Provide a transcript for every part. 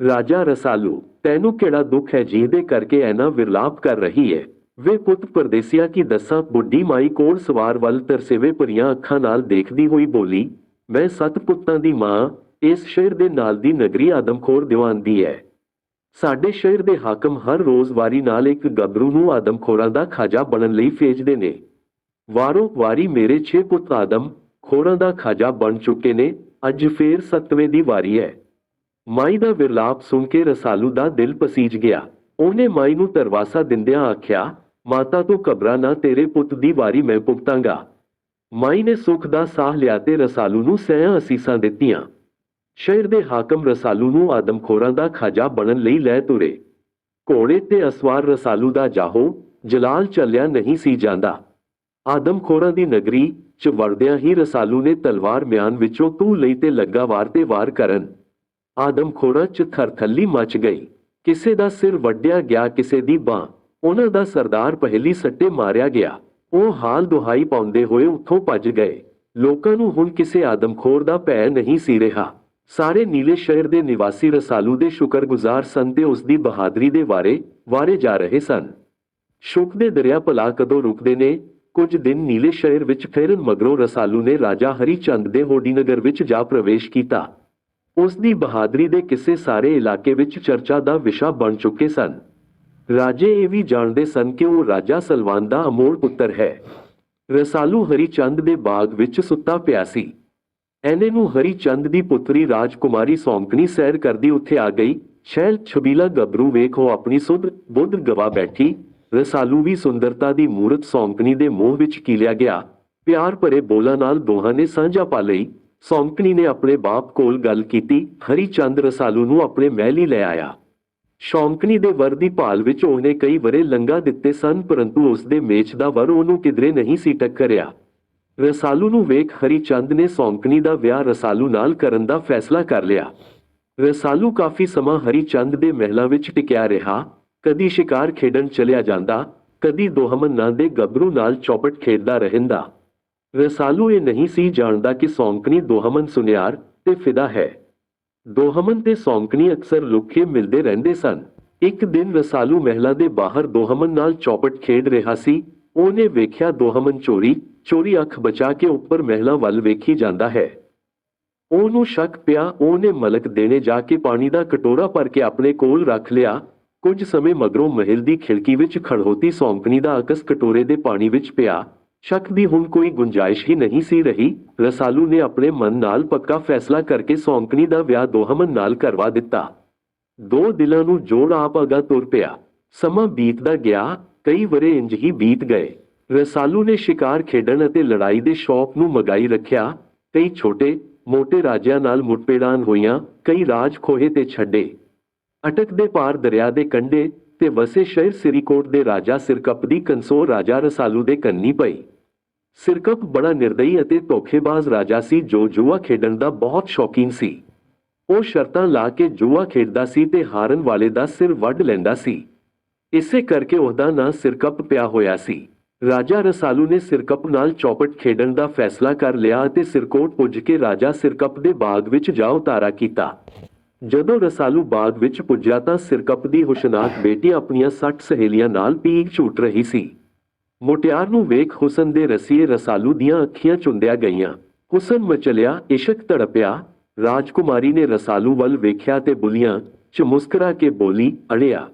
ਰਾਜਾ ਰਸਾਲੂ, ਤੈਨੂੰ ਕਿਹੜਾ ਦੁੱਖ ਹੈ ਜਿਹਦੇ ਕਰਕੇ ਐਨਾ ਵਿਰਲਾਪ ਕਰ ਰਹੀ ਹੈ ਵੇ ਪੁੱਤ ਪਰਦੇਸੀਆ ਕੀ ਦੱਸਾਂ, ਬੁੱਢੀ ਮਾਈ ਕੋਲ ਸਵਾਰ ਵੱਲ ਤਰਸੇਵੇ ਭਰੀਆਂ ਅੱਖਾਂ ਨਾਲ ਦੇਖਦੀ ਹੋਈ ਬੋਲੀ, ਮੈਂ ਸੱਤ ਪੁੱਤਾਂ ਦੀ ਮਾਂ, ਇਸ ਸ਼ਹਿਰ ਦੇ ਨਾਲ ਦੀ ਨਗਰੀ ਆਦਮਖੋਰ ਦੀਵਾਨ ਦੀ ਹੈ ਸਾਡੇ ਸ਼ਹਿਰ ਦੇ ਹਾਕਮ ਹਰ ਰੋਜ਼ ਵਾਰੀ ਨਾਲ ਇੱਕ ਗੱਭਰੂ ਨੂੰ ਆਦਮਖੋਰਾਂ ਦਾ ਖਾਜਾ ਬਣਨ ਲਈ ਭੇਜਦੇ ਨੇ। ਵਾਰੋ ਵਾਰੀ ਮੇਰੇ 6 ਪੁੱਤ ਆਦਮ ਖੋਰਾਂ ਦਾ ਖਾਜਾ ਬਣ ਚੁੱਕੇ ਨੇ, ਅੱਜ ਫੇਰ ਸੱਤਵੇਂ ਦੀ ਵਾਰੀ ਹੈ ਮਾਈ ਦਾ ਵਿਰਲਾਪ ਸੁਣ ਕੇ ਰਸਾਲੂ ਦਾ ਦਿਲ ਪਸੀਜ ਗਿਆ। ਉਹਨੇ ਮਾਈ ਨੂੰ ਤਰਵਾਸਾ ਦਿੰਦਿਆਂ ਆਖਿਆ, ਮਾਤਾ ਤੂੰ ਘਬਰਾ ਨਾ, ਤੇਰੇ ਪੁੱਤ ਦੀ ਵਾਰੀ ਮੈਂ ਭੁਗਤਾਂਗਾ ਮਾਈ ਨੇ ਸੁੱਖ ਦਾ ਸਾਹ ਲਿਆ ਤੇ ਰਸਾਲੂ ਨੂੰ ਸਹਿ ਅਸੀਸਾਂ ਦਿੱਤੀਆਂ। ਸ਼ਹਿਰ ਦੇ ਹਾਕਮ ਰਸਾਲੂ ਨੂੰ ਆਦਮਖੋਰਾਂ ਦਾ ਖਾਜਾ ਬਣਨ ਲਈ ਲੈ ਤੁਰੇ। ਘੋੜੇ ਤੇ ਅਸਵਾਰ ਰਸਾਲੂ ਦਾ ਜਾਹੋ, ਜਲਾਲ ਚੱਲਿਆ ਨਹੀਂ ਸੀ ਜਾਂਦਾ। ਆਦਮਖੋਰਾਂ ਦੀ ਨਗਰੀ ਚ ਵੜਦਿਆਂ ਹੀ ਰਸਾਲੂ ਨੇ ਤਲਵਾਰ ਮਿਆਨ ਵਿੱਚੋਂ ਤੂੰ ਲਈ ਤੇ ਲੱਗਾ ਵਾਰ ਤੇ ਵਾਰ ਕਰਨ। ਆਦਮਖੋਰਾਂ ਚ ਥਰਥੱਲੀ ਮਚ ਗਈ। ਕਿਸੇ ਦਾ ਸਿਰ ਵੱਡਿਆ ਗਿਆ, ਕਿਸੇ ਦੀ ਬਾਹ। ਉਹਨਾਂ ਦਾ ਸਰਦਾਰ ਪਹਿਲੀ ਸੱਟੇ ਮਾਰਿਆ ਗਿਆ। ਉਹ ਹਾਲ ਦੁਹਾਈ ਪਾਉਂਦੇ ਹੋਏ ਉੱਥੋਂ ਭੱਜ ਗਏ। ਲੋਕਾਂ ਨੂੰ ਹੁਣ ਕਿਸੇ ਆਦਮਖੋਰ ਦਾ ਭੈ ਨਹੀਂ ਸੀ ਰਿਹਾ। ਸਾਰੇ ਨੀਲੇ ਸ਼ਹਿਰ ਦੇ ਨਿਵਾਸੀ ਰਸਾਲੂ ਦੇ ਸ਼ੁਕਰਗੁਜ਼ਾਰ ਸਨ ਤੇ ਉਸ ਦੀ ਬਹਾਦਰੀ ਦੇ ਬਾਰੇ ਵਾਰੇ ਜਾ ਰਹੇ ਸਨ। ਸ਼ੁਕ ਦੇ ਦਰਿਆ ਭਲਾ ਕਦੋਂ ਰੁਕਦੇ ਨੇ? ਕੁਝ ਦਿਨ ਨੀਲੇ ਸ਼ਹਿਰ ਵਿੱਚ ਫੇਰਨ ਮਗਰੋਂ ਰਸਾਲੂ ਨੇ ਰਾਜਾ ਹਰੀ ਚੰਦ ਦੇ ਹੋਡੀਨਗਰ ਵਿੱਚ ਜਾ ਪ੍ਰਵੇਸ਼ ਕੀਤਾ। ਉਸ ਦੀ ਬਹਾਦਰੀ ਦੇ ਕਿਸੇ ਸਾਰੇ ਇਲਾਕੇ ਵਿੱਚ ਚਰਚਾ ਦਾ ਵਿਸ਼ਾ ਬਣ ਚੁੱਕੇ ਸਨ। ਰਾਜੇ ਇਹ ਵੀ ਜਾਣਦੇ ਸਨ ਕਿ ਉਹ ਰਾਜਾ ਸਲਵਾਨ ਦਾ ਅਮੋਲ ਪੁੱਤਰ ਹੈ। ਰਸਾਲੂ ਹਰੀ ਦੇ ਬਾਗ ਵਿੱਚ ਸੁੱਤਾ ਪਿਆ ਸੀ। ਐਨੇ ਨੂੰ ਹਰੀ ਦੀ ਪੁੱਤਰੀ ਰਾਜਕੁਮਾਰੀ ਸੌਂਕਣੀ ਸੈਰ ਕਰਦੀ ਉੱਥੇ ਆ ਗਈ। ਸ਼ੈਲ ਛਬੀਲਾ ਗੱਭਰੂ ਵੇਖੋ ਆਪਣੀ ਸੁਧ ਬੁੱਧ ਗਵਾ ਬੈਠੀ। ਰਸਾਲੂ ਵੀ ਸੁੰਦਰਤਾ ਦੀ ਮੂਰਤ ਸੌਂਕਣੀ ਦੇ ਮੋਹ ਵਿੱਚ ਕੀਲਿਆ ਗਿਆ। ਪਿਆਰ ਭਰੇ ਬੋਲਾਂ ਨਾਲ ਦੋਹਾਂ ਨੇ ਸਾਂਝਾ ਪਾ ਲਈ। ਸੌਂਕਣੀ ਨੇ ਆਪਣੇ ਬਾਪ ਕੋਲ ਗੱਲ ਕੀਤੀ ਹਰੀ ਚੰਦ ਰਸਾਲੂ ਨੂੰ ਆਪਣੇ ਮਹਿਲ ਹੀ ਲੈ ਆਇਆ। ਸ਼ੌਂਕਣੀ ਦੇ ਵਰ ਦੀ ਭਾਲ ਵਿੱਚ ਉਹਨੇ ਕਈ ਵਰੇ ਲੰਗਾ ਦਿੱਤੇ ਸਨ, ਪਰੰਤੂ ਉਸ ਦੇ ਮੇਚ ਦਾ ਵਰ ਉਹਨੂੰ ਕਿਧਰੇ ਨਹੀਂ ਸੀ ਟੱਕਰਿਆ। ਰਸਾਲੂ ਨੂੰ ਵੇਖ ਹਰੀ ਚੰਦ ਨੇ ਸੌਂਕਣੀ ਦਾ ਵਿਆਹ ਰਸਾਲੂ ਨਾਲ ਕਰਨ ਦਾ ਫੈਸਲਾ ਕਰ ਲਿਆ। ਰਸਾਲੂ ਕਾਫੀ ਸਮਾਂ ਹਰੀ ਚੰਦ ਦੇ ਮਹਿਲਾਂ ਵਿੱਚ ਟਿਕਿਆ ਰਿਹਾ। ਕਦੀ ਸ਼ਿਕਾਰ ਖੇਡਣ ਚਲਿਆ ਜਾਂਦਾ, ਕਦੀ ਦੋਹਮਨ ਨਾਂ ਦੇ ਗੱਭਰੂ ਨਾਲ ਚੌਪਟ ਖੇਡਦਾ ਰਹਿੰਦਾ। ਰਸਾਲੂ ਇਹ ਨਹੀਂ ਸੀ ਜਾਣਦਾ ਕਿ ਸੌਂਕਣੀ ਦੋਹਮਨ ਸੁਨਿਆਰ ਤੇ ਫਿਦਾ ਹੈ। ਦੋਹਮਨ ਤੇ ਸੌਂਕਣੀ ਅਕਸਰ ਲੁਕੇ ਮਿਲਦੇ ਰਹਿੰਦੇ ਸਨ। ਇੱਕ ਦਿਨ ਰਸਾਲੂ ਮਹਿਲਾ ਦੇ ਬਾਹਰ ਦੋਹਮਨ ਨਾਲ ਚੌਪਟ ਖੇਡ ਰਿਹਾ ਸੀ। ਉਹਨੇ ਵੇਖਿਆ ਦੋਹਮਨ ਚੋਰੀ ਚੋਰੀ ਅੱਖ ਬਚਾ ਕੇ ਉੱਪਰ ਮਹਿਲਾ ਵੱਲ ਵੇਖੀ ਜਾਂਦਾ ਹੈ। ਉਹਨੂੰ ਸ਼ੱਕ ਪਿਆ, ਉਹਨੇ ਮਲਕ ਦੇਣੇ ਜਾ ਕੇ ਪਾਣੀ ਦਾ ਕਟੋਰਾ ਭਰ ਕੇ ਆਪਣੇ ਕੋਲ ਰੱਖ ਲਿਆ। ਕੁਝ ਸਮੇਂ ਮਗਰੋਂ ਮਹਿਲ ਦੀ ਖਿੜਕੀ ਵਿੱਚ ਖੜਹੋਤੀ ਸੌਂਕਣੀ ਦਾ ਅਕਸ ਕਟੋਰੇ ਦੇ ਪਾਣੀ ਵਿੱਚ ਪਿਆ। ਸ਼ੱਕ ਦੀ ਹੁਣ ਕੋਈ ਗੁੰਜਾਇਸ਼ ਹੀ ਨਹੀਂ ਸੀ ਰਹੀ। ਰਸਾਲੂ ਨੇ ਆਪਣੇ ਮਨ ਨਾਲ ਪੱਕਾ ਫੈਸਲਾ ਕਰਕੇ ਸੌਂਕਣੀ ਦਾ ਵਿਆਹ ਦੋਹਮਨ ਨਾਲ ਕਰਵਾ ਦਿੱਤਾ। ਦੋ ਦਿਲਾਂ ਨੂੰ ਜੋੜ ਆਪ ਅਗਾ ਤੁਰ ਪਿਆ। ਸਮਾਂ ਬੀਤਦਾ ਗਿਆ, ਕਈ ਵਰੇ ਇੰਜ ਹੀ ਬੀਤ ਗਏ। ਰਸਾਲੂ ਨੇ ਸ਼ਿਕਾਰ ਖੇਡਣ ਅਤੇ ਲੜਾਈ ਦੇ ਸ਼ੌਕ ਨੂੰ ਮਗਾਈ ਰੱਖਿਆ। ਕਈ ਛੋਟੇ, ਮੋਟੇ ਰਾਜਿਆਂ ਨਾਲ ਮੁੱਠਭੇੜਾਂ ਹੋਈਆਂ, ਕਈ ਰਾਜ ਖੋਹੇ ਤੇ ਛੱਡੇ। ਅਟਕ ਦੇ ਪਾਰ ਦਰਿਆ ਦੇ ਕੰਢੇ ਤੇ ਵਸੇ ਸ਼ਹਿਰ ਸਿਰੀਕੋਟ ਦੇ ਰਾਜਾ ਸਿਰਕੱਪ ਦੀ ਕੰਸੋਰ ਰਾਜਾ ਰਸਾਲੂ ਦੇ ਕੰਨੀ ਪਈ। ਸਿਰਕਪ ਬੜਾ ਨਿਰਦਈ ਅਤੇ ਧੋਖੇਬਾਜ਼ ਰਾਜਾ ਸੀ ਜੋ ਜੂਆ ਖੇਡਣ ਦਾ ਬਹੁਤ ਸ਼ੌਕੀਨ ਸੀ। ਉਹ ਸ਼ਰਤਾਂ ਲਾ ਕੇ ਜੂਆ ਖੇਡਦਾ ਸੀ ਤੇ ਹਾਰਨ ਵਾਲੇ ਦਾ ਸਿਰ ਵੱਢ ਲੈਂਦਾ ਸੀ। ਇਸੇ ਕਰਕੇ ਉਹਦਾ ਨਾਂ ਸਿਰਕਪ ਪਿਆ ਹੋਇਆ ਸੀ। ਰਾਜਾ ਰਸਾਲੂ ਨੇ ਸਿਰਕਪ ਨਾਲ ਚੌਪਟ ਖੇਡਣ ਦਾ ਫੈਸਲਾ ਕਰ ਲਿਆ ਅਤੇ ਸਿਰਕੋਟ ਪੁੱਜ ਕੇ ਰਾਜਾ ਸਿਰਕਪ ਦੇ ਬਾਗ ਵਿੱਚ ਜਾ ਉਤਾਰਾ ਕੀਤਾ। ਜਦੋਂ ਰਸਾਲੂ ਬਾਗ ਵਿੱਚ ਪੁੱਜਿਆ ਤਾਂ ਸਿਰਕਪ ਦੀ ਹੁਸ਼ਨਾਕ ਬੇਟੀ ਆਪਣੀਆਂ 60 ਸਹੇਲੀਆਂ ਨਾਲ ਪੀਕ ਝੂਟ ਰਹੀ ਸੀ। ਮੁਟਿਆਰ ਨੂੰ ਵੇਖ ਹੁਸਨ ਦੇ ਰਸੀਏ ਰਸਾਲੂ ਦੀਆਂ ਅੱਖੀਆਂ ਚੁੰਦਿਆ ਗਈਆਂ। ਹੁਸਨ ਮਚਲਿਆ, ਇਸ਼ਕ ਤੜਪਿਆ। ਰਾਜਕੁਮਾਰੀ ਨੇ ਰਸਾਲੂ ਵੱਲ ਵੇਖਿਆ ਤੇ ਬੁਲੀਆਂ ਚ ਮੁਸਕਰਾ ਕੇ ਬੋਲੀ, ਅੜਿਆ,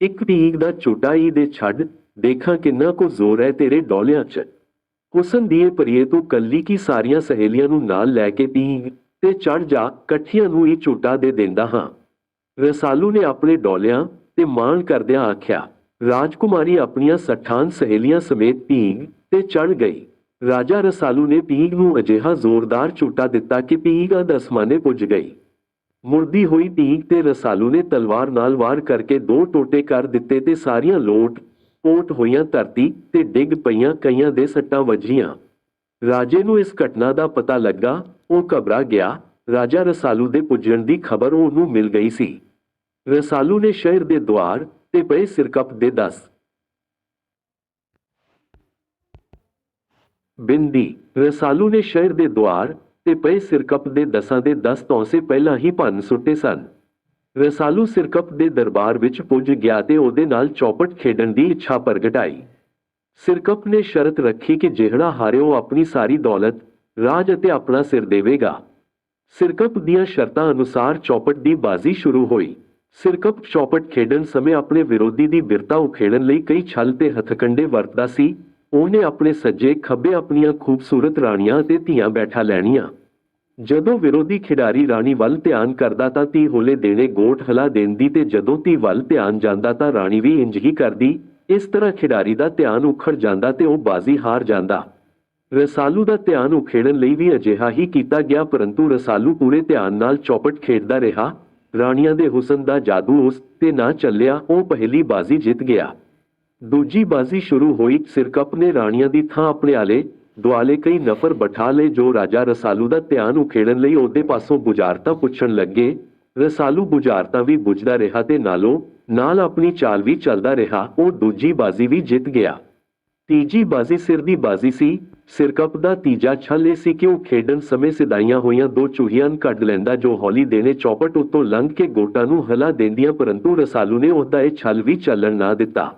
ਇੱਕ ਪੀਕ ਦਾ ਝੂਟਾ ਹੀ ਦੇ ਛੱਡ, ਦੇਖਾਂ ਕਿੰਨਾ ਕੋ ਜ਼ੋਰ ਹੈ ਤੇਰੇ ਡੋਲਿਆਂ 'ਚ। ਹੁਸਨ ਦੀਏ ਪਰੀਏ ਤੋਂ ਕੱਲੀ ਕੀ ਸਾਰੀਆਂ ਸਹੇਲੀਆਂ ਨੂੰ ਨਾਲ ਲੈ ਕੇ ਪੀਂਗ ਤੇ ਚੜ ਜਾ ਇਕੱਠੀਆਂ ਨੂੰ ਹੀ ਝੂਟਾ ਦੇ ਦਿੰਦਾ ਹਾਂ। ਰਸਾਲੂ ਨੇ ਆਪਣੇ ਡੋਲਿਆਂ ਤੇ ਮਾਣ ਕਰਦਿਆਂ ਆਖਿਆ ਰਾਜਕੁਮਾਰੀ ਆਪਣੀਆਂ ਸੱਠਾਂ ਸਹੇਲੀਆਂ ਸਮੇਤ ਪੀਂਘ ਤੇ ਚੜ ਗਈ। ਰਾਜਾ ਰਸਾਲੂ ਨੇ ਪੀਂਗ ਨੂੰ ਅਜਿਹਾ ਜ਼ੋਰਦਾਰ ਝੂਟਾ ਦਿੱਤਾ ਕਿ ਪੀਂਗ ਅਦਸਮਾਨੇ ਪੁੱਜ ਗਈ। ਮੁਰਦੀ ਹੋਈ ਪੀਂਗ ਤੇ ਰਸਾਲੂ ਨੇ ਤਲਵਾਰ ਨਾਲ ਵਾਰ ਕਰਕੇ ਦੋ ਟੋਟੇ ਕਰ ਦਿੱਤੇ ਤੇ ਸਾਰੀਆਂ ਲੋਟ ਪੋਟ ਹੋਈਆਂ ਧਰਤੀ ਤੇ ਡਿੱਗ ਪਈਆਂ ਕਈਆਂ ਦੇ ਸੱਟਾਂ ਵੱਜੀਆਂ। ਰਾਜੇ ਨੂੰ ਇਸ ਘਟਨਾ ਦਾ ਪਤਾ ਲੱਗਾ, ਉਹ ਘਬਰਾ ਗਿਆ। ਰਾਜਾ ਰਸਾਲੂ ਦੇ ਪੁੱਜਣ ਦੀ ਖਬਰ ਉਹਨੂੰ ਮਿਲ ਗਈ ਸੀ। ਰਸਾਲੂ ਨੇ ਸ਼ਹਿਰ ਦੇ ਦੁਆਰ ਤੇ ਪਏ ਸਿਰਕਪ ਦੇ ਦਸ। ਬਿੰਦੀ, ਰਸਾਲੂ ਨੇ ਸ਼ਹਿਰ ਦੇ ਦੁਆਰ ਤੇ ਪਏ ਸਿਰਕਪ ਦੇ ਦਸਾਂ ਦੇ ਦਸ ਤੌਂਸੇ ਪਹਿਲਾਂ ਹੀ ਭੰਨ ਸੁੱਟੇ ਸਨ। ਰਸਾਲੂ ਸਿਰਕਪ ਦੇ ਦਰਬਾਰ ਵਿੱਚ ਪੁੱਜ ਗਿਆ ਤੇ ਉਹਦੇ ਨਾਲ ਚੌਪਟ ਖੇਡਣ ਦੀ ਇੱਛਾ ਪ੍ਰਗਟਾਈ। ਸਿਰਕਪ ਨੇ ਸ਼ਰਤ ਰੱਖੀ ਕਿ ਜਿਹੜਾ ਹਾਰੇ ਉਹ ਆਪਣੀ ਸਾਰੀ ਦੌਲਤ, ਰਾਜ ਅਤੇ ਆਪਣਾ ਸਿਰ ਦੇਵੇਗਾ। ਸਿਰਕਪ ਦੀਆਂ ਸ਼ਰਤਾਂ ਅਨੁਸਾਰ ਚੌਪਟ ਦੀ ਬਾਜ਼ੀ ਸ਼ੁਰੂ ਹੋਈ। ਸਿਰਕਪ ਚੌਪਟ ਖੇਡਣ ਸਮੇਂ ਆਪਣੇ ਵਿਰੋਧੀ ਦੀ ਬਿਰਤਾ ਉਖੇੜਨ ਲਈ ਕਈ ਛਲ ਤੇ ਹਥਕੰਡੇ ਵਰਤਦਾ ਸੀ। ਉਹਨੇ ਆਪਣੇ ਸੱਜੇ ਖੱਬੇ ਆਪਣੀਆਂ ਖੂਬਸੂਰਤ ਰਾਣੀਆਂ ਤੇ ਧੀਆਂ ਬੈਠਾ ਲੈਣੀਆਂ। ਜਦੋਂ ਵਿਰੋਧੀ ਖਿਡਾਰੀ ਰਾਣੀ ਵੱਲ ਧਿਆਨ ਕਰਦਾ ਤਾਂ ਧੀ ਹੋਲੇ ਦੇਣੇ ਗੋਟ ਹਲਾ ਦੇਂਦੀ ਤੇ ਜਦੋਂ ਧੀ ਵੱਲ ਧਿਆਨ ਜਾਂਦਾ ਤਾਂ ਰਾਣੀ ਵੀ ਇੰਜ ਹੀ ਕਰਦੀ। ਇਸ ਤਰ੍ਹਾਂ ਖਿਡਾਰੀ ਦਾ ਧਿਆਨ ਉਖੜ ਜਾਂਦਾ ਤੇ ਉਹ ਬਾਜ਼ੀ ਹਾਰ ਜਾਂਦਾ। ਰਸਾਲੂ ਦਾ ਧਿਆਨ ਉਖੇੜਨ ਲਈ ਵੀ ਅਜਿਹਾ ਹੀ ਕੀਤਾ ਗਿਆ, ਪਰੰਤੂ ਰਸਾਲੂ ਪੂਰੇ ਧਿਆਨ ਨਾਲ ਚੌਪਟ ਖੇਡਦਾ ਰਿਹਾ। ਰਾਣੀਆਂ ਦੇ ਹੁਸਨ ਦਾ ਜਾਦੂ ਉਸ ਤੇ ਨਾ ਚੱਲਿਆ, ਉਹ ਪਹਿਲੀ ਬਾਜ਼ੀ ਜਿੱਤ ਗਿਆ। ਦੂਜੀ ਬਾਜ਼ੀ ਸ਼ੁਰੂ ਹੋਈ, ਸਿਰਕਪ ਨੇ ਰਾਣੀਆਂ ਦੀ ਥਾਂ ਆਪਣੇ ਆਲੇ, ਦੁਆਲੇ ਕਈ ਨਫਰ ਬਿਠਾ ਲਏ, ਜੋ ਰਾਜਾ ਰਸਾਲੂ ਦਾ ਧਿਆਨ ਉਖੇੜਨ ਲਈ ਉਹਦੇ ਪਾਸੋਂ ਬੁਝਾਰਤਾਂ ਪੁੱਛਣ ਲੱਗੇ। ਰਸਾਲੂ ਬੁਝਾਰਤਾਂ ਵੀ ਬੁਝਦਾ ਰਿਹਾ ਤੇ ਨਾਲੋਂ ਨਾਲ ਆਪਣੀ ਚਾਲ ਵੀ ਚੱਲਦਾ ਰਿਹਾ, ਉਹ ਦੂਜੀ ਬਾਜ਼ੀ ਵੀ ਜਿੱਤ ਗਿਆ। ਤੀਜੀ ਬਾਜ਼ੀ ਸਿਰ ਦੀ ਬਾਜ਼ੀ ਸੀ। ਸਿਰਕਪ ਦਾ ਤੀਜਾ ਛਲ ਇਹ ਸੀ ਕਿ ਉਹ ਖੇਡਣ ਸਮੇਂ ਸਿਦਾਈਆਂ ਹੋਈਆਂ ਦੋ ਚੂਹੀਆਂ ਕੱਢ ਲੈਂਦਾ, ਜੋ ਹੌਲੀ ਦੇਣੇ ਚੌਪਟ ਉੱਤੋਂ ਲੰਘ ਕੇ ਗੋਟਾਂ ਨੂੰ ਹਲਾ ਦਿੰਦੀਆਂ, ਪਰੰਤੂ ਰਸਾਲੂ ਨੇ ਉਹਦਾ ਇਹ ਛੱਲ ਵੀ ਚੱਲਣ ਨਾ ਦਿੱਤਾ।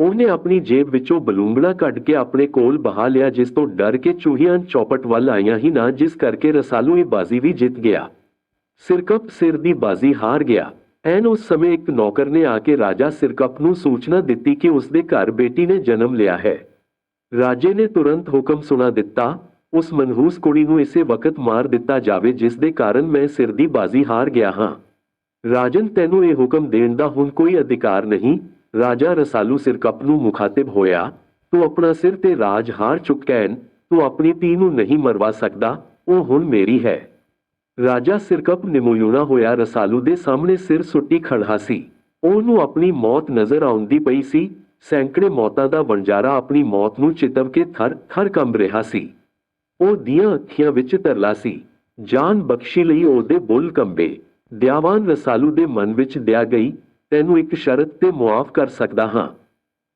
ਉਹਨੇ ਆਪਣੀ ਜੇਬ ਵਿੱਚੋਂ ਬਲੂੰਗੜਾ ਕੱਢ ਕੇ ਆਪਣੇ ਕੋਲ ਬਹਾ ਲਿਆ, ਜਿਸ ਤੋਂ ਡਰ ਕੇ ਚੂਹੀਆਂ ਚੌਪਟ ਵੱਲ ਆਈਆਂ ਹੀ ਨਾ, ਜਿਸ ਕਰਕੇ ਰਸਾਲੂ ਇਹ ਬਾਜ਼ੀ ਵੀ ਜਿੱਤ ਗਿਆ। ਸਿਰਕਪ ਸਿਰ ਦੀ ਬਾਜ਼ੀ ਹਾਰ ਗਿਆ। ਐਨ ਉਸ ਸਮੇਂ ਇੱਕ ਨੌਕਰ ਨੇ ਆ ਕੇ ਰਾਜਾ ਸਿਰਕਪ ਨੂੰ ਸੂਚਨਾ ਦਿੱਤੀ ਕਿ ਉਸ ਦੇ ਘਰ ਬੇਟੀ ਨੇ ਜਨਮ ਲਿਆ ਹੈ। ਰਾਜੇ ਨੇ ਤੁਰੰਤ ਹੁਕਮ ਸੁਣਾ ਦਿੱਤਾ, ਉਸ ਮਨਹੂਸ ਕੁੜੀ ਨੂੰ ਇਸੇ ਵਕਤ ਮਾਰ ਦਿੱਤਾ ਜਾਵੇ ਜਿਸ ਦੇ ਕਾਰਨ ਮੈਂ ਸਿਰ ਦੀ ਬਾਜ਼ੀ ਹਾਰ ਗਿਆ ਹਾਂ। ਰਾਜਨ ਤੈਨੂੰ ਇਹ ਹੁਕਮ ਦੇਣ ਦਾ ਹੁਣ ਕੋਈ ਅਧਿਕਾਰ ਨਹੀਂ। ਰਾਜਾ ਰਸਾਲੂ ਸਿਰਕਪ ਨੂੰ ਮੁਖਾਤਿਬ ਹੋਇਆ, ਤੂੰ ਆਪਣਾ ਸਿਰ ਤੇ ਰਾਜ ਹਾਰ ਚੁੱਕਾ ਹੈ ਤੂੰ ਆਪਣੀ ਧੀ ਨੂੰ ਨਹੀਂ ਮਰਵਾ ਸਕਦਾ, ਉਹ ਹੁਣ ਮੇਰੀ ਹੈ। ਰਾਜਾ ਸਿਰਕਪ ਨਿਮੋਯੂਣਾ ਹੋਇਆ ਰਸਾਲੂ ਦੇ ਸਾਹਮਣੇ ਸਿਰ ਸੁੱਟੀ ਖੜਾ ਸੀ। ਉਹਨੂੰ ਆਪਣੀ ਮੌਤ ਨਜ਼ਰ ਆਉਂਦੀ ਪਈ ਸੀ। ਸੈਂਕੜੇ ਮੌਤਾਂ ਦਾ ਵਣਜਾਰਾ ਆਪਣੀ ਮੌਤ ਨੂੰ ਚਿਤਵ ਕੇ ਥਰ ਥਰ ਕੰਬ ਰਿਹਾ ਸੀ। ਉਹ ਦੀਆਂ ਅੱਖੀਆਂ ਵਿੱਚ ਤਰਲਾ ਸੀ। ਜਾਨ ਬਖਸ਼ੀ ਲਈ ਉਹਦੇ ਬੁੱਲ ਕੰਬੇ। ਦਿਆਵਾਨ ਰਸਾਲੂ ਦੇ ਮਨ ਵਿੱਚ ਦਿਆ ਗਈ, ਤੈਨੂੰ ਇੱਕ ਸ਼ਰਤ ਤੇ ਮੁਆਫ ਕਰ ਸਕਦਾ ਹਾਂ।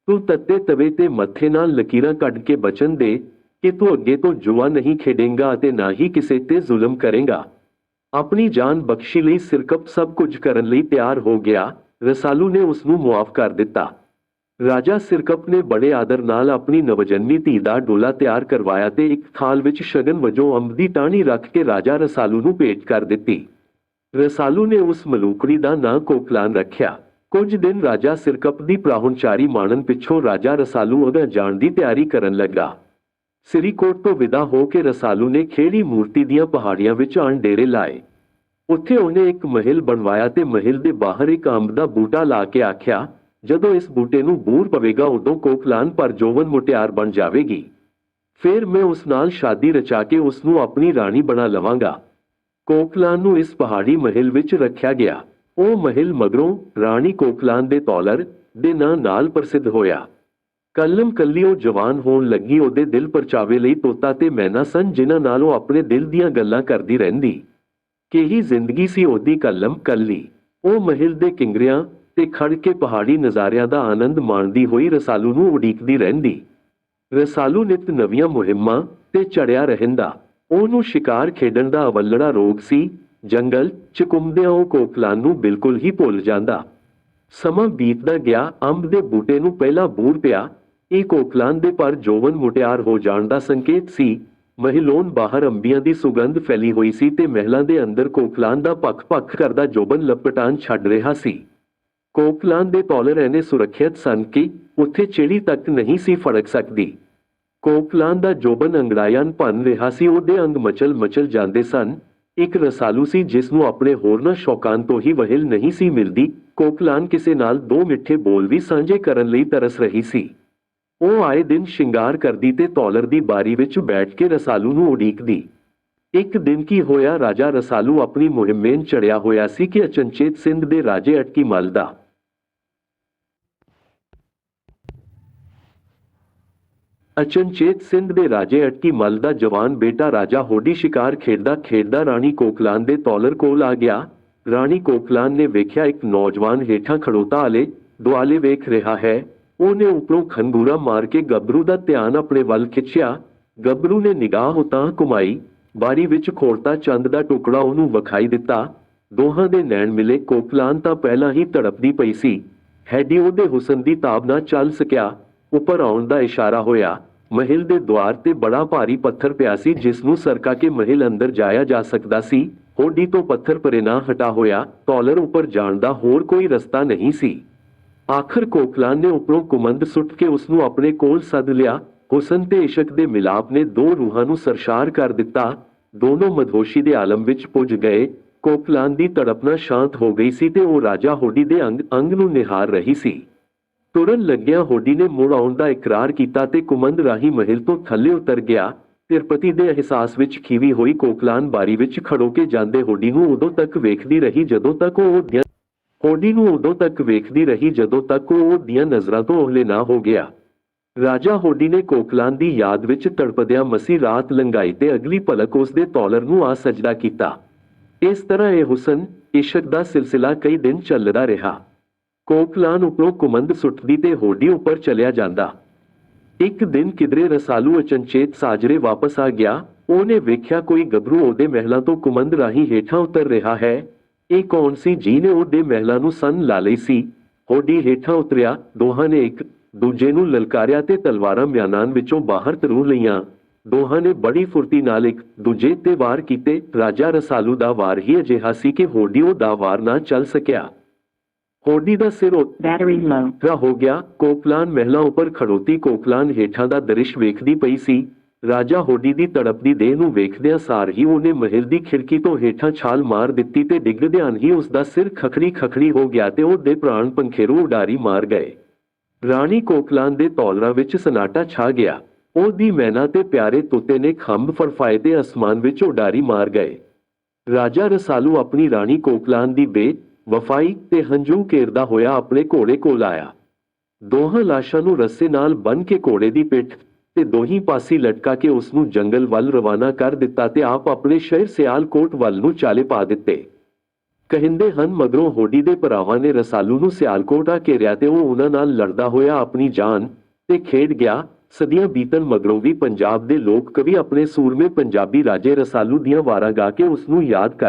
ਤੂੰ ਤੱਤੇ ਤਵੇ ਤੇ ਮੱਥੇ ਨਾਲ ਲਕੀਰਾਂ ਕੱਢ ਕੇ ਬਚਨ ਦੇ ਕਿ ਤੂੰ ਅੱਗੇ ਤੋਂ ਜੁਆ ਨਹੀਂ ਖੇਡੇਂਗਾ ਅਤੇ ਨਾ ਹੀ ਕਿਸੇ ਤੇ ਜ਼ੁਲਮ ਕਰੇਂਗਾ। ਆਪਣੀ ਜਾਨ ਬਖਸ਼ੀ ਲਈ ਸਿਰਕਪ ਸਭ ਕੁਝ ਕਰਨ ਲਈ ਤਿਆਰ ਹੋ ਗਿਆ, ਰਸਾਲੂ ਨੇ ਉਸ ਨੂੰ ਮੁਆਫ ਕਰ ਦਿੱਤਾ। ਰਾਜਾ ਸਿਰਕਪ ਨੇ ਬੜੇ ਆਦਰ ਨਾਲ ਆਪਣੀ ਨਵਜਨਮੀ ਧੀ ਦਾ ਡੋਲਾ ਤਿਆਰ ਕਰਵਾਇਆ ਤੇ ਇੱਕ ਥਾਲ ਵਿੱਚ ਸ਼ਗਨ ਵਜੋਂ ਅੰਬ ਦੀ ਟਾਹਣੀ ਰੱਖ ਕੇ ਰਾਜਾ ਰਸਾਲੂ ਨੂੰ ਭੇਟ ਕਰ ਦਿੱਤੀ। ਰਸਾਲੂ ਨੇ ਉਸ ਮਲੂਕੜੀ ਦਾ ਨਾਂ ਕੋਕਲਾਨ ਰੱਖਿਆ। ਕੁਝ ਦਿਨ ਰਾਜਾ ਸਿਰਕਪ ਦੀ ਪ੍ਰਾਹੁਣਚਾਰੀ ਮਾਣਨ ਪਿੱਛੋਂ ਰਾਜਾ ਰਸਾਲੂ ਅਗਾ ਜਾਣ ਦੀ ਤਿਆਰੀ ਕਰਨ ਲੱਗਾ। ਸ੍ਰੀਕੋਟ ਤੋਂ ਵਿਦਾ ਹੋ ਕੇ ਰਸਾਲੂ ਨੇ ਖੇੜੀ ਮੂਰਤੀ ਦੀਆਂ ਪਹਾੜੀਆਂ ਵਿੱਚ ਆਣ ਡੇਰੇ ਲਾਏ। ਉੱਥੇ ਉਹਨੇ ਇੱਕ ਮਹਿਲ ਬਣਵਾਇਆ ਤੇ ਮਹਿਲ ਦੇ ਬਾਹਰ ਇੱਕ ਅੰਬ ਦਾ ਬੂਟਾ ਲਾ ਕੇ ਆਖਿਆ, ਜਦੋਂ ਇਸ ਬੂਟੇ ਨੂੰ ਬੂਰ ਪਵੇਗਾ, ਉਦੋਂ ਕੋਕਲਾਨ ਪਰ ਜੋਵਨ ਮੁਟਿਆਰ ਬਣ ਜਾਵੇਗੀ। ਫਿਰ ਮੈਂ ਉਸ ਨਾਲ ਸ਼ਾਦੀ ਰਚਾ ਕੇ ਉਸ ਨੂੰ ਆਪਣੀ ਰਾਣੀ ਬਣਾ ਲਵਾਂਗਾ। ਕੋਕਲਾਨ ਨੂੰ ਇਸ ਪਹਾੜੀ ਮਹਿਲ ਵਿੱਚ ਰੱਖਿਆ ਗਿਆ। ਉਹ ਮਹਿਲ ਮਗਰੋਂ ਰਾਣੀ ਕੋਕਲਾਨ ਦੇ ਤੌਲਰ ਦੇ ਨਾਂ ਨਾਲ ਪ੍ਰਸਿੱਧ ਹੋਇਆ। ਕੱਲਮ ਕੱਲੀ ਉਹ ਜਵਾਨ ਹੋਣ ਲੱਗੀ, ਉਹਦੇ ਦਿਲ ਪਰਚਾਵੇ ਲਈ ਤੋਤਾ ਤੇ ਮੈਨਾ ਸਨ, ਜਿਨ੍ਹਾਂ ਨਾਲ ਉਹ ਆਪਣੇ ਦਿਲ ਦੀਆਂ ਗੱਲਾਂ ਕਰਦੀ ਰਹਿੰਦੀ। ਕਿਹੀ ਜ਼ਿੰਦਗੀ ਸੀ ਉਹਦੀ ਕੱਲਮ ਕੱਲੀ। ਉਹ ਮਹਿਲ ਦੇ ਕਿੰਗਰਿਆਂ ਤੇ ਖੜ ਕੇ ਪਹਾੜੀ ਨਜ਼ਾਰਿਆਂ ਦਾ ਆਨੰਦ ਮਾਣਦੀ ਹੋਈ ਰਸਾਲੂ ਨੂੰ ਉਡੀਕਦੀ ਰਹਿੰਦੀ। ਰਸਾਲੂ ਨਿਤ ਨਵੀਆਂ ਮੁਹਿੰਮਾਂ ਤੇ ਚੜਿਆ ਰਹਿੰਦਾ। ਉਹਨੂੰ ਸ਼ਿਕਾਰ ਖੇਡਣ ਦਾ ਅਵੱਲੜਾ ਰੋਗ ਸੀ। ਜੰਗਲ ਚ ਘੁੰਮਦਿਆਂ ਉਹ ਕੋਕਲਾਨ ਨੂੰ ਬਿਲਕੁਲ ਹੀ ਭੁੱਲ ਜਾਂਦਾ। ਸਮਾਂ ਬੀਤਦਾ ਗਿਆ, ਅੰਬ ਦੇ ਬੂਟੇ ਨੂੰ ਪਹਿਲਾ ਬੂਰ ਪਿਆ ਇਹ ਕੋਕਲਾਨ ਦੇ ਪਰ ਜੋਵਨ ਮੁਟਿਆਰ ਹੋ ਜਾਣ ਦਾ ਸੰਕੇਤ ਸੀ। ਮਹਿਲੋਨ ਬਾਹਰ ਅੰਬੀਆਂ ਦੀ ਸੁਗੰਧ ਫੈਲੀ ਹੋਈ ਸੀ ਤੇ ਮਹਿਲਾਂ ਦੇ ਅੰਦਰ ਕੋਕਲਾਨ ਦਾ ਪੱਖ-ਪੱਖ ਕਰਦਾ ਜੋਬਨ ਲਪਟਾਨ ਛੱਡ ਰਿਹਾ ਸੀ। ਕੋਕਲਾਨ ਦੇ ਤੌਲਰ ਐਨੇ ਸੁਰੱਖਿਅਤ ਸਨ ਕਿ ਉੱਥੇ ਚਿੜੀ ਤੱਕ ਨਹੀਂ ਸੀ ਫੜਕ ਸਕਦੀ। ਕੋਕਲਾਨ ਦਾ ਜੋਬਨ ਅੰਗੜਾਇਨ ਭੰਨ ਰਿਹਾ ਸੀ, ਉਹਦੇ ਅੰਗ ਮਚਲ ਮਚਲ ਜਾਂਦੇ ਸਨ। ਇੱਕ ਰਸਾਲੂ ਸੀ ਜਿਸ ਨੂੰ ਆਪਣੇ ਹੋਰਨਾਂ ਸ਼ੌਕਾਂ ਤੋਂ ਹੀ ਵਹਿਲ ਨਹੀਂ ਸੀ ਮਿਲਦੀ। ਕੋਕਲਾਨ ਕਿਸੇ ਨਾਲ ਦੋ ਮਿੱਠੇ ਬੋਲ ਵੀ ਸਾਂਝੇ ਕਰਨ ਲਈ ਤਰਸ ਰਹੀ ਸੀ। ਉਹ ਆਏ ਦਿਨ ਸ਼ਿੰਗਾਰ ਕਰਦੀ ਤੇ ਤੌਲਰ ਦੀ ਬਾਰੀ ਵਿੱਚ ਬੈਠ ਕੇ ਰਸਾਲੂ ਨੂੰ ਉਡੀਕਦੀ। ਇੱਕ ਦਿਨ ਕੀ ਹੋਇਆ, ਰਾਜਾ ਰਸਾਲੂ ਆਪਣੀ ਮੁਹਿੰਮੇਂ ਚੜਿਆ ਹੋਇਆ ਸੀ ਕਿ ਅਚਨਚੇਤ ਸਿੰਧ ਦੇ ਰਾਜੇ ਅਟਕੀ ਮਲ ਦਾ ਅਚਨਚੇਤ ਸਿੰਧ ਦੇ ਰਾਜੇ ਅਟਕੀ ਮਲ ਦਾ ਜਵਾਨ ਬੇਟਾ ਰਾਜਾ ਹੋਡੀ ਸ਼ਿਕਾਰ ਖੇਡਦਾ ਖੇਡਦਾ ਰਾਣੀ ਕੋਕਲਾਨ ਦੇ ਤੌਲਰ ਕੋਲ ਆ ਗਿਆ। ਰਾਣੀ ਕੋਕਲਾਨ ਨੇ ਵੇਖਿਆ ਇੱਕ ਨੌਜਵਾਨ ਹੇਠਾਂ ਖੜੋਤਾ ਆਲੇ ਦੁਆਲੇ ਵੇਖ ਰਿਹਾ ਹੈ। ਉਹਨੇ ਉਪਰੋਂ ਖੰਗੂਰਾ ਮਾਰ ਕੇ ਗੱਭਰੂ ਦਾ ਧਿਆਨ ਆਪਣੇ ਵੱਲ ਖਿੱਚਿਆ। ਗੱਭਰੂ ਨੇ ਨਿਗਾਹ ਉਤਾਂ ਘੁਮਾਈ। ਬਾਰੀ ਵਿੱਚ ਖੋੜਤਾ ਚੰਦ ਦਾ ਟੁਕੜਾ ਉਹਨੂੰ ਵਿਖਾਈ ਦਿੱਤਾ। ਦੋਹਾਂ ਦੇ ਨੈਣ ਮਿਲੇ। ਕੋਕਲਾਨ ਤਾਂ ਪਹਿਲਾਂ ਹੀ ਤੜਪਦੀ ਪਈ ਸੀ। ਹੈਡੀ ਉਹਦੇ ਹੁਸਨ ਦੀ ਤਾਬ ਨਾ ਚੱਲ ਸਕਿਆ। ਉੱਪਰ ਆਉਣ ਦਾ ਇਸ਼ਾਰਾ ਹੋਇਆ। ਮਹਿਲ ਦੇ ਦੁਆਰ ਤੇ ਬੜਾ ਭਾਰੀ ਪੱਥਰ ਪਿਆ ਸੀ, ਜਿਸ ਨੂੰ ਸਰਕਾ ਕੇ ਮਹਿਲ ਅੰਦਰ ਜਾਇਆ ਜਾ ਸਕਦਾ ਸੀ। ਹੋਡੀ ਤੋਂ ਪੱਥਰ ਪਰੇ ਨਾ ਹਟਾ ਹੋਇਆ। ਟੌਲਰ ਉੱਪਰ ਜਾਣ ਦਾ ਹੋਰ ਕੋਈ ਰਸਤਾ ਨਹੀਂ ਸੀ। ਆਖਰ ਕੋਕਲਾਨ ਨੇ ਉਪਰੋਂ ਕੁਮੰਦ ਸੁੱਟ ਕੇ ਉਸ ਨੂੰ ਆਪਣੇ ਕੋਲ ਸੱਦ ਲਿਆ। ਹੁਸਨ ਤੇ ਇਸ਼ਕ ਦੇ ਮਿਲਾਪ ਨੇ ਦੋ ਰੂਹਾਂ ਨੂੰ ਸਰਸ਼ਾਰ ਕਰ ਦਿੱਤਾ। ਦੋਨੋਂ ਮਦਹੋਸ਼ੀ ਦੇ ਆਲਮ ਵਿੱਚ ਪੁੱਜ ਗਏ। ਕੋਕਲਾਨ ਦੀ ਤੜਪਣਾ ਸ਼ਾਂਤ ਹੋ ਗਈ ਸੀ ਤੇ ਉਹ ਰਾਜਾ ਹੋਡੀ ਦੇ ਅੰਗ ਅੰਗ ਨੂੰ ਨਿਹਾਰ ਰਹੀ ਸੀ। ਤੁਰਨ ਲੱਗਿਆ ਹੋਡੀ ਨੇ ਮੁੜ ਆਉਣ ਦਾ ਇਕਰਾਰ ਕੀਤਾ ਤੇ ਕੁਮੰਦ ਰਾਹੀਂ ਮਹਿਲ ਤੋਂ ਥੱਲੇ ਉਤਰ ਗਿਆ। ਤਿਰਪਤੀ ਦੇ ਅਹਿਸਾਸ ਵਿੱਚ ਖੀਵੀ ਹੋਈ ਕੋਕਲਾਨ ਬਾਰੀ ਵਿੱਚ ਖੜੋ ਕੇ ਜਾਂਦੇ ਹੋਡੀ ਨੂੰ ਉਦੋਂ ਤੱਕ ਵੇਖਦੀ ਰਹੀ ਜਦੋਂ ਤੱਕ ਉਹ ਉਹਦੀਆਂ ਹੋਡੀ ਨੂੰ ਉਦੋਂ ਤੱਕ ਵੇਖਦੀ ਰਹੀ ਜਦੋਂ ਤੱਕ ਉਹ ਉਹਦੀਆਂ ਨਜ਼ਰਾਂ ਤੋਂ ਓਹਲੇ ਨਾ ਹੋ ਗਿਆ। ਰਾਜਾ ਹੋਡੀ ਨੇ ਕੋਕਲਾਨ ਦੀ ਯਾਦ ਵਿੱਚ ਤੜਪਦਿਆਂ ਮਸੀ ਰਾਤ ਲੰਘਾਈ ਤੇ ਅਗਲੀ ਪਲਕ ਉਸ ਦੇ ਤੌਲਰ ਨੂੰ ਆ ਸਜਦਾ ਕੀਤਾ। ਇਸ ਤਰ੍ਹਾਂ ਇਹ ਹੁਸਨ ਇਸ਼ਕ ਦਾ ਸਿਲਸਿਲਾ ਕਈ ਦਿਨ ਚੱਲਦਾ ਰਿਹਾ। ਕੋਕਲਾਨ ਉੱਪਰੋਂ ਕੁਮੰਦ ਸੁੱਟਦੀ ਤੇ ਹੋਡੀ ਉੱਪਰ ਚਲਿਆ ਜਾਂਦਾ। ਇੱਕ ਦਿਨ ਕਿਧਰੇ ਰਸਾਲੂ ਅਚਨਚੇਤ ਸਾਜਰੇ ਵਾਪਸ ਆ ਗਿਆ, ਉਹਨੇ ਵੇਖਿਆ ਕੋਈ ਗੱਭਰੂ ਉਹਦੇ ਮਹਿਲਾਂ ਤੋਂ ਕੁਮੰਦ ਰਾਹੀਂ ਹੇਠਾਂ ਉਤਰ ਰਿਹਾ ਹੈ। ਇਹ ਕੌਣ ਸੀ ਜਿਹਨੇ ਉਹਦੇ ਮਹਿਲਾਂ ਨੂੰ ਸੰਨ ਲਾ ਲਈ ਸੀ? ਹੋਡੀ ਹੇਠਾਂ ਉਤਰਿਆ ਦੋਹਾਂ ਨੇ ਇੱਕ ਦੂਜੇ ਨੂੰ ਲਲਕਾਰਿਆ ਤੇ ਤਲਵਾਰਾਂ ਮਿਆਨਾਨ ਵਿੱਚੋਂ ਬਾਹਰ ਤਰੂ ਲਈਆਂ। ਦੋਹਾਂ ਨੇ ਬੜੀ ਫੁਰਤੀ ਨਾਲ ਇੱਕ ਦੂਜੇ ਤੇ ਵਾਰ ਕੀਤੇ। ਰਾਜਾ ਰਸਾਲੂ ਦਾ ਵਾਰ ਹੀ ਅਜਿਹਾ ਸੀ ਕਿ ਹੋਡੀ ਉਹ ਦਾ ਵਾਰ ਨਾ ਚੱਲ ਸਕਿਆ। ਹੋਡੀ ਦਾ ਸਿਰ ਉੱਤੇ Battery low. ਰਾ ਹੋ ਗਿਆ। ਕੋਕਲਾਨ ਮਹਿਲਾ ਉੱਪਰ ਖੜੋਤੀ ਕੋਕਲਾਨ ਹੇਠਾਂ ਦਾ ਦ੍ਰਿਸ਼ ਵੇਖਦੀ ਪਈ ਸੀ। ਰਾਜਾ ਹੋਡੀ ਦੀ ਤੜਪਦੀ ਦੇਹ ਨੂੰ ਵੇਖਦਿਆਂ ਸਾਰ ਹੀ ਉਹਨੇ ਮਹਿਲ ਦੀ ਖਿੜਕੀ ਤੋਂ ਹੇਠਾਂ ਛਾਲ ਮਾਰ ਦਿੱਤੀ ਤੇ ਡਿੱਗਦਿਆਂ ਹੀ ਉਸ ਦਾ ਸਿਰ ਖਖੜੀ ਖਖੜੀ ਹੋ ਗਿਆ ਤੇ ਉਹਦੇ ਪ੍ਰਾਣ ਪੰਖੇਰੂ ਉਡਾਰੀ ਮਾਰ ਗਏ। ਰਾਣੀ ਕੋਕਲਾਨ ਦੇ ਤੌਲਰਾਂ ਵਿੱਚ ਸਨਾਟਾ ਛਾ ਗਿਆ। ਉਹਦੀ ਮੈਨਾ ਤੇ ਪਿਆਰੇ ਤੋਤੇ ਨੇ ਖੰਭ ਫੜਫਾਏ ਤੇ ਅਸਮਾਨ ਵਿੱਚ ਉਡਾਰੀ ਮਾਰ ਗਏ। ਰਾਜਾ ਰਸਾਲੂ ਆਪਣੀ ਰਾਣੀ ਕੋਕਲਾਨ ਦੀ ਬੇ, ਵਫਾਈ ਤੇ ਹੰਝੂ ਘੇਰਦਾ ਹੋਇਆ ਆਪਣੇ ਘੋੜੇ ਕੋਲ ਆਇਆ। ਦੋਹਾਂ ਲਾਸ਼ਾਂ ਨੂੰ ਰੱਸੇ ਨਾਲ ਬੰਨ ਕੇ ਘੋੜੇ ਦੀ ਪਿੱਠ ਤੇ ਦੋਹੀਂ ਪਾਸੀ ਲਟਕਾ ਕੇ ਉਸ ਨੂੰ ਜੰਗਲ ਵੱਲ ਰਵਾਨਾ ਕਰ ਦਿੱਤਾ ਤੇ ਆਪ ਆਪਣੇ ਸ਼ਹਿਰ ਸਿਆਲਕੋਟ ਵੱਲ ਨੂੰ ਚਾਲੇ ਪਾ ਦਿੱਤੇ। ਕਹਿੰਦੇ ਹਨ, ਮਗਰੋਂ ਹੋਡੀ ਦੇ ਭਰਾਵਾਂ ਨੇ ਰਸਾਲੂ ਨੂੰ ਸਿਆਲਕੋਟ ਆ ਘੇਰਿਆ ਤੇ ਉਹ ਉਹਨਾਂ ਨਾਲ ਲੜਦਾ ਹੋਇਆ ਆਪਣੀ ਜਾਨ ਤੇ ਖੇਡ ਗਿਆ। ਸਦੀਆਂ ਬੀਤਣ ਮਗਰੋਂ ਵੀ ਪੰਜਾਬ ਦੇ ਲੋਕ ਕਵੀ ਆਪਣੇ ਸੂਰਮੇ ਪੰਜਾਬੀ ਰਾਜੇ ਰਸਾਲੂ ਦੀਆਂ ਵਾਰਾਂ ਗਾ ਕੇ ਉਸ ਨੂੰ ਯਾਦ ਕਰ